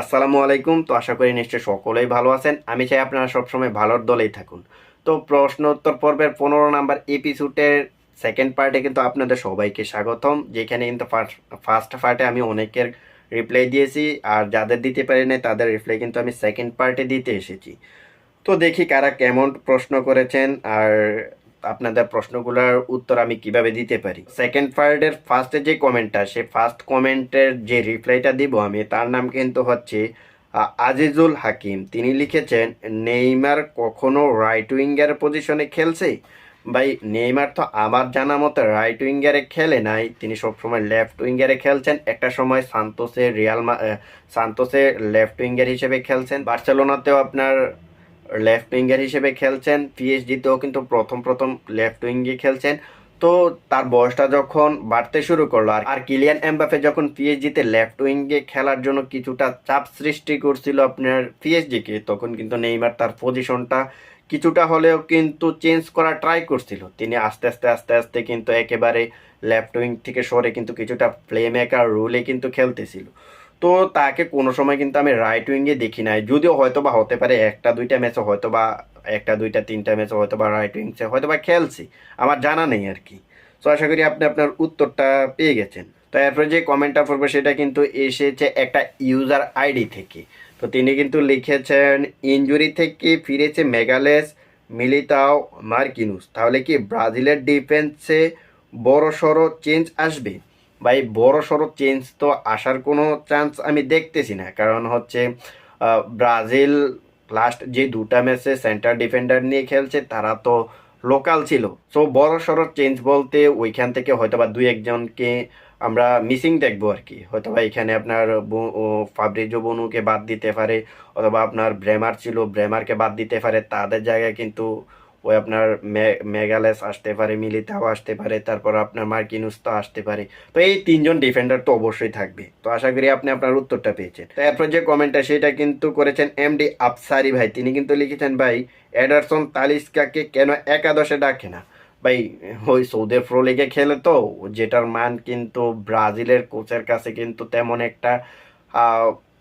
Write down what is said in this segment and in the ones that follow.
আসসালামু আলাইকুম। তো আশা করি নিশ্চয়ই সকলেই ভালো আছেন। আমি চাই আপনারা সবসময় ভালোর দলেই থাকুন। তো প্রশ্ন উত্তর পর্বের পনেরো নাম্বার এপিসোডের সেকেন্ড পার্টে কিন্তু আপনাদের সবাইকে স্বাগতম। যেখানে কিন্তু ফার্স্ট পার্টে আমি অনেকের রিপ্লাই দিয়েছি, আর যাদের দিতে পারি নাই, তাদের রিপ্লাই কিন্তু আমি সেকেন্ড পার্টে দিতে এসেছি। তো দেখি কারা কেমন প্রশ্ন করেছেন, আর আপনাদের প্রশ্নগুলোর উত্তর আমি কীভাবে দিতে পারি? সেকেন্ড পার্টের ফার্স্টে যে কমেন্টটা সে ফার্স্ট কমেন্টের যে রিপ্লাইটা দিব আমি, তার নাম কিন্তু হচ্ছে আজিজুল হাকিম। তিনি লিখেছেন, নেইমার কখনো রাইট উইঙ্গার পজিশনে খেলছে? ভাই, নেইমার তো আমার জানা মতো রাইট উইঙ্গারে খেলে নাই। তিনি সবসময় লেফট উইঙ্গারে খেলছেন। একটা সময় সান্তোসে রিয়াল সান্তোসে লেফট উইঙ্গার হিসেবে খেলছেন। বার্সেলোনাতেও আপনার লেফট উইঙ্গার হিসেবে খেলছেন, পিএসজিতেও কিন্তু প্রথম প্রথম লেফট উইঙ্গে খেলছেন। তো তার বয়সটা যখন বাড়তে শুরু করল, আর কিলিয়ান এমবাফে যখন পিএসজিতে লেফট উইঙ্গে খেলার জন্য কিছুটা চাপ সৃষ্টি করছিল আপনার পিএসজিকে, তখন কিন্তু নেইমার তার পজিশনটা কিছুটা হলেও কিন্তু চেঞ্জ করা ট্রাই করছিল। তিনি আস্তে আস্তে আস্তে আস্তে কিন্তু একেবারে লেফট উইং থেকে সরে কিন্তু কিছুটা প্লে মেকার রোলে কিন্তু খেলতেছিল। তো তাকে কোনো সময় কিন্তু আমি রাইট উইঙ্গে দেখি নাই। যদিও হয়তো বা হতে পারে একটা, দুইটা ম্যাচে হয়তো বা একটা, দুইটা, তিনটা ম্যাচে হয়তো বা রাইট উইংসে হয়তো বা খেলছি। আমার জানা নেই আর কি। তো আশা করি আপনি আপনার উত্তরটা পেয়ে গেছেন। তো এরপরে যে কমেন্টটা পড়ব সেটা কিন্তু এসেছে একটা ইউজার আইডি থেকে। তো তিনি কিন্তু লিখেছেন, ইনজুরি থেকে ফিরেছে মেগালেস, মিলিতাও, মার্কিনুস। তাহলে কি ব্রাজিলের ডিফেন্সে বড় সড়ো চেঞ্জ আসবে? ভাই, বড় সড়ো চেঞ্জ তো আসার কোনো চান্স আমি দেখতেছি না। কারণ হচ্ছে ব্রাজিল লাস্ট যে দুটা ম্যাচে সেন্টার ডিফেন্ডার নিয়ে খেলছে, তারা তো লোকাল ছিল। সো বড় সড়ো চেঞ্জ বলতে ওইখান থেকে হয়তো বা দুই একজনকে আমরা মিসিং দেখব আর কি। হয়তোবা এখানে আপনার ফাব্রিজো বনুকে বাদ দিতে পারে, অথবা আপনার ব্রেমার ছিল ব্রেমারকে বাদ দিতে পারে, তাদের জায়গায় কিন্তু ওই আপনার মেগালেস আসতে পারে, মিলিতাও আসতে পারে, তারপর আপনার মার্কিনুস তো আসতে পারে। তো এই তিনজন ডিফেন্ডার তো অবশ্যই থাকবে। তো আশা করি আপনি আপনার উত্তরটা পেয়েছেন। তো এরপর যে কমেন্টটা সেটা কিন্তু করেছেন এমডি আফসারি ভাই। তিনি কিন্তু লিখেছেন, ভাই, এডারসন তালিস্কাকে কেন একাদশে ডাকে না? ভাই, ওই সৌদি প্রো লিগে খেলে তো, যেটার মান কিন্তু ব্রাজিলের কোচের কাছে কিন্তু তেমন একটা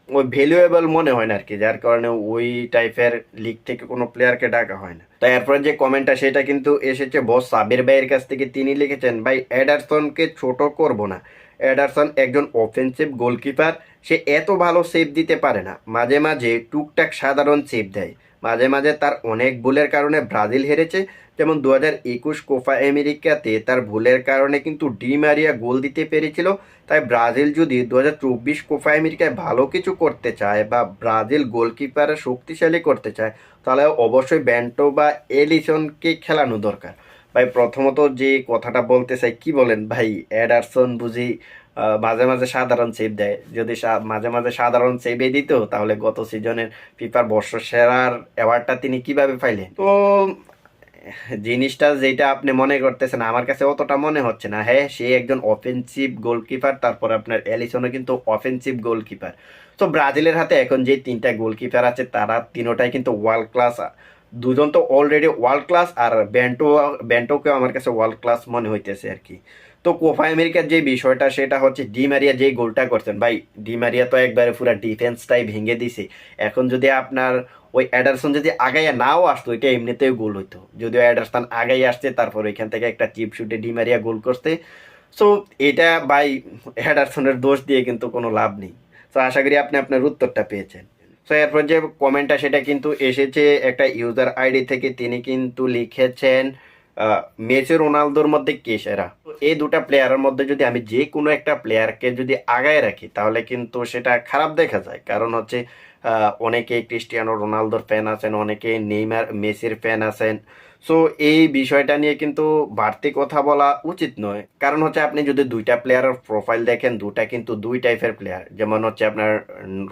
ওই ভ্যালুয়েবল মনে হয় না আর কি যার কারণে ওই টাইপের লিগ থেকে কোনো প্লেয়ারকে ডাকা হয় না। তাই এরপর যে কমেন্টটা সেটা কিন্তু এসেছে বস সাবির ভাইয়ের কাছ থেকে। তিনি লিখেছেন, ভাই অ্যাডারসনকে ছোট করব না। এডারসন একজন অফেন্সিভ গোলকিপার সে এত ভালো সেভ দিতে পারে না। মাঝে মাঝে টুকটাক সাধারণ সেভ দেয়। মাঝে মাঝে তার অনেক ভুলের কারণে ব্রাজিল হেরেছে। যেমন দু হাজার একুশ কোফা আমেরিকাতে তার ভুলের কারণে কিন্তু ডি মারিয়া গোল দিতে পেরেছিল। তাই ব্রাজিল যদি দু হাজার চব্বিশ কোপা আমেরিকায় ভালো কিছু করতে চায় বা ব্রাজিল গোলকিপারে শক্তিশালী করতে চায়, তাহলে অবশ্যই ব্যান্টো বা এলিসনকে খেলানো দরকার। ভাই, প্রথমত যে কথাটা বলতে চাই, কি বলেন? ভাই, অ্যাডারসন বুঝি মাঝে মাঝে সাধারণ সেভ দেয়। যদি মাঝে মাঝে সাধারণ সেভে দিত, তাহলে গত সিজনের ফিফার বর্ষ সেরার অ্যাওয়ার্ডটা তিনি কীভাবে পাইলেন? তো, জিনিসটা যেটা আপনি মনে করতেছেন, আমার কাছে অতটা মনে হচ্ছে না। হ্যাঁ সে একজন অফেন্সিভ গোলকিপার তারপর আপনার অ্যালিসনও কিন্তু অফেন্সিভ গোলকিপার তো ব্রাজিলের হাতে এখন যে তিনটা গোলকিপার আছে, তারা তিনোটাই কিন্তু ওয়ার্ল্ড ক্লাস দুজন তো অলরেডি ওয়ার্ল্ড ক্লাস আর ব্যান্টো, ব্যান্টোকেও আমার কাছে ওয়ার্ল্ড ক্লাস মনে হইতেছে আর কি। তো কোপা আমেরিকার যে বিষয়টা, সেটা হচ্ছে ডি মারিয়া যেই গোলটা করছেন। ভাই ডি মারিয়া তো একবারে পুরো ডিফেন্সটাই ভেঙে দিছে। এখন যদি আপনার ওই অ্যাডারসন যদি আগাইয়া নাও আসতো ওইটা এমনিতেও গোল হইতো। যদিও অ্যাডারসন আগাই আসছে, তারপর ওইখান থেকে একটা চিপ শুটে ডি মারিয়া গোল করতে সো এটা বাই অ্যাডারসনের দোষ দিয়ে কিন্তু কোনো লাভ নেই। তো আশা করি আপনি আপনার উত্তরটা পেয়েছেন। তো এরপর যে কমেন্টটা সেটা কিন্তু এসেছে একটা ইউজার আইডি থেকে। তিনি কিন্তু লিখেছেন মেসি রোনালদোর মধ্যে কে সেরা? এই দুটা প্লেয়ারের মধ্যে যদি আমি যে কোনো একটা প্লেয়ারকে যদি আগায় রাখি, তাহলে কিন্তু সেটা খারাপ দেখা যায়। কারণ হচ্ছে অনেকে ক্রিস্টিয়ানো রোনালদোর ফ্যান আছেন অনেকে নেইমার, মেসির ফ্যান আছেন। সো এই বিষয়টা নিয়ে কিন্তু বাড়তি কথা বলা উচিত নয়। কারণ হচ্ছে আপনি যদি দুইটা প্লেয়ারের প্রোফাইল দেখেন, দুটা কিন্তু দুই টাইপের প্লেয়ার যেমন হচ্ছে আপনার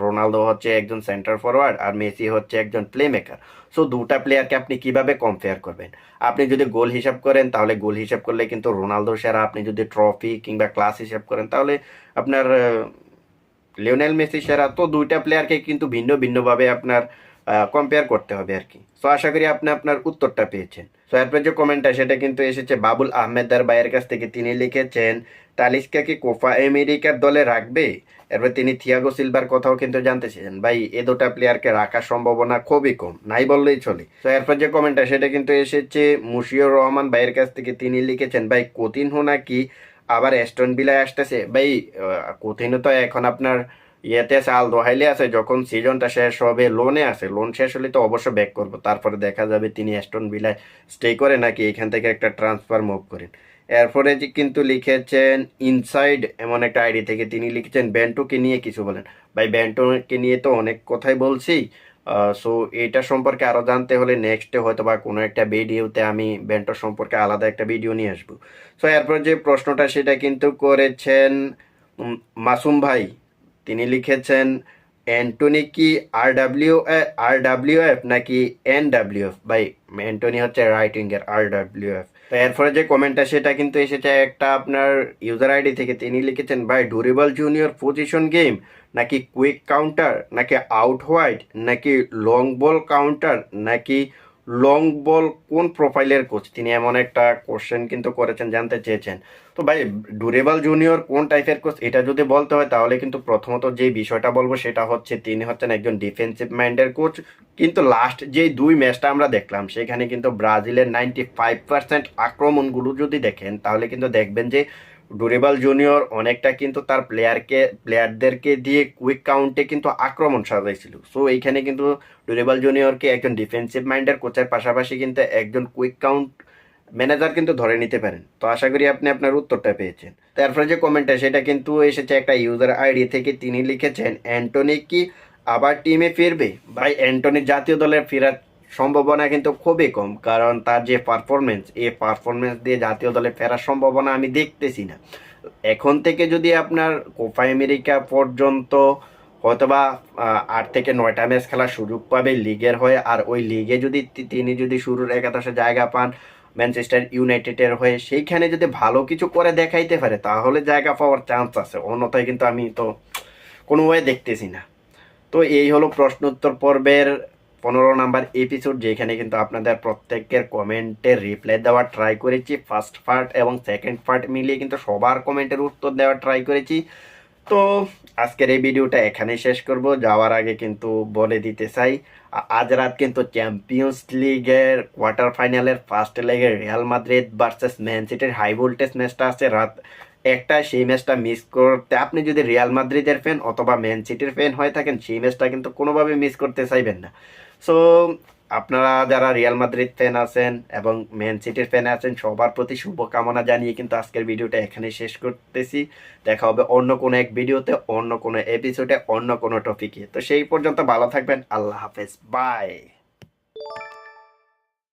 রোনালদো হচ্ছে একজন সেন্টার ফরওয়ার্ড আর মেসি হচ্ছে একজন প্লে মেকার সো দুটা প্লেয়ারকে আপনি কীভাবে কম্পেয়ার করবেন? আপনি যদি গোল হিসাব করেন, তাহলে গোল হিসাব করলে কিন্তু রোনালদো সেরা। আপনি যদি ট্রফি কিংবা ক্লাস হিসাব করেন, তাহলে আপনার লিওনেল মেসি সেরা তো দুইটা প্লেয়ারকে কিন্তু ভিন্ন ভিন্নভাবে আপনার কম্পেয়ার করতে হবে আর কি। সো আশা করি আপনি আপনার উত্তরটা পেয়েছেন। তো এরপর যে কমেন্টটা সেটা কিন্তু এসেছে বাবুল আহমেদার ভাইয়ের কাছ থেকে। তিনি লিখেছেন, তালিস্কা কি কোফা আমেরিকার দলে রাখবে? এরপর তিনি থিয়াগো সিলভার কথাও কিন্তু জানতে চেয়েছেন। ভাই, এ দুটা প্লেয়ারকে রাখার সম্ভাবনা খুবই কম, নাই বললেই চলে। তো এরপর যে কমেন্টটা সেটা কিন্তু এসেছে মুশিউর রহমান ভাইয়ের কাছ থেকে। তিনি লিখেছেন, ভাই কতিনহো নাকি আবার এস্টন বিলায় আসতেছে। ভাই কতিনহো তো এখন আপনার ইয়েতে আছে আল দোহাইলে আছে, যখন সিজনটা শেষ হবে লোনে আছে। লোন শেষ হলে তো অবশ্যই ব্যাক করব। তারপরে দেখা যাবে তিনি এস্টন বিলায় স্টে করে নাকি এখান থেকে একটা ট্রান্সফার মুভ করেন। এরপরে যে কিন্তু লিখেছেন ইনসাইড এমন একটা আইডি থেকে তিনি লিখেছেন ব্যান্টোকে নিয়ে কিছু বলেন। ভাই ব্যান্টোকে নিয়ে তো অনেক কথাই বলছি। সো এটা সম্পর্কে আরও জানতে হলে নেক্সটে হয়তো বা কোনো একটা ভিডিওতে আমি ব্যান্টো সম্পর্কে আলাদা একটা ভিডিও নিয়ে আসব। সো এরপর যে প্রশ্নটা সেটা কিন্তু করেছেন মাসুম ভাই। তিনি লিখেছেন অ্যান্টনি কি R W R W F নাকি এন ডাব্লিউ এফ ভাই অ্যান্টনি হচ্ছে রাইট উইঙ্গের আর ডাব্লিউ এফ তো এরপরে যে কমেন্টটা সেটা কিন্তু এসেছে একটা আপনার ইউজার আইডি থেকে। তিনি লিখেছেন, ভাই ডুরেবল জুনিয়র পজিশন গেম নাকি কুইক কাউন্টার নাকি আউট হোয়াইট নাকি লং বল কাউন্টার নাকি লং বল কোন প্রোফাইলের কোচ তিনি এমন একটা কোশ্চেন কিন্তু করেছেন, জানতে চেয়েছেন। তো ভাই ডুরেবল জুনিয়র কোন টাইপের কোচ এটা যদি বলতে হয়, তাহলে কিন্তু প্রথমত যে বিষয়টা বলব, সেটা হচ্ছে তিনি হচ্ছেন একজন ডিফেন্সিভ মাইন্ডের কোচ কিন্তু লাস্ট যে দুই ম্যাচটা আমরা দেখলাম, সেখানে কিন্তু ব্রাজিলের নাইনটি ফাইভ পার্সেন্ট আক্রমণগুলো যদি দেখেন, তাহলে কিন্তু দেখবেন যে ডুরেবল জুনিয়র অনেকটা কিন্তু তার প্লেয়ারকে প্লেয়ারদেরকে দিয়ে কুইক কাউন্টে কিন্তু আক্রমণ সাজাইছিল। সো এইখানে কিন্তু ডুরেবল জুনিয়রকে একজন ডিফেন্সিভ মাইন্ডের কোচের পাশাপাশি কিন্তু একজন কুইক কাউন্ট ম্যানেজার কিন্তু ধরে নিতে পারেন। তো আশা করি আপনি আপনার উত্তরটা পেয়েছেন। তারপরে যে কমেন্টটা সেটা কিন্তু এসেছে একটা ইউজার আইডি থেকে। তিনি লিখেছেন অ্যান্টনি কি আবার টিমে ফিরবে? ভাই অ্যান্টনি জাতীয় দলের ফেরার সম্ভাবনা কিন্তু খুবই কম, কারণ তার যে পারফরমেন্স এই পারফরমেন্স দিয়ে জাতীয় দলে ফেরার সম্ভাবনা আমি দেখতেছি না। এখন থেকে যদি আপনার কোপা আমেরিকা পর্যন্ত হয়তোবা আট থেকে নয়টা ম্যাচ খেলার সুযোগ পাবে লিগের হয়ে, আর ওই লিগে যদি তিনি যদি শুরুর একাদশে জায়গা পান ম্যানচেস্টার ইউনাইটেডের হয়ে, সেইখানে যদি ভালো কিছু করে দেখাইতে পারে, তাহলে জায়গা পাওয়ার চান্স আছে। অন্যথায় কিন্তু আমি তো কোনো ওয়ে দেখতেছি না। তো এই হলো প্রশ্ন উত্তর পর্বের পনেরো নাম্বার এপিসোড যেখানে কিন্তু আপনাদের প্রত্যেকের কমেন্টের রিপ্লাই দেওয়ার ট্রাই করেছি। ফার্স্ট পার্ট এবং সেকেন্ড পার্ট মিলিয়ে কিন্তু সবার কমেন্টের উত্তর দেওয়ার ট্রাই করেছি। তো আজকের এই ভিডিওটা এখানেই শেষ করব। যাওয়ার আগে কিন্তু বলে দিতে চাই, আজ রাত কিন্তু চ্যাম্পিয়ন্স লিগের কোয়ার্টার ফাইনালের ফার্স্ট লেগের রিয়াল মাদ্রিদ ভার্সেস ম্যান সিটির হাই ভোল্টেজ ম্যাচটা আছে। রাত একটা, সেই ম্যাচটা মিস করতে আপনি যদি রিয়াল মাদ্রিদের ফ্যান অথবা ম্যান সিটির ফ্যান হয়ে থাকেন, সেই ম্যাচটা কিন্তু কোনোভাবে মিস করতে চাইবেন না। সো আপনারা যারা রিয়াল মাদ্রিদ ফ্যান আছেন এবং ম্যান সিটির ফ্যান আছেন, সবার প্রতি শুভকামনা জানিয়ে কিন্তু আজকের ভিডিওটা এখানে শেষ করতেছি। দেখা হবে অন্য কোনো এক ভিডিওতে, অন্য কোনো এপিসোডে অন্য কোনো টপিকে তো সেই পর্যন্ত ভালো থাকবেন। আল্লাহ হাফেজ। বাই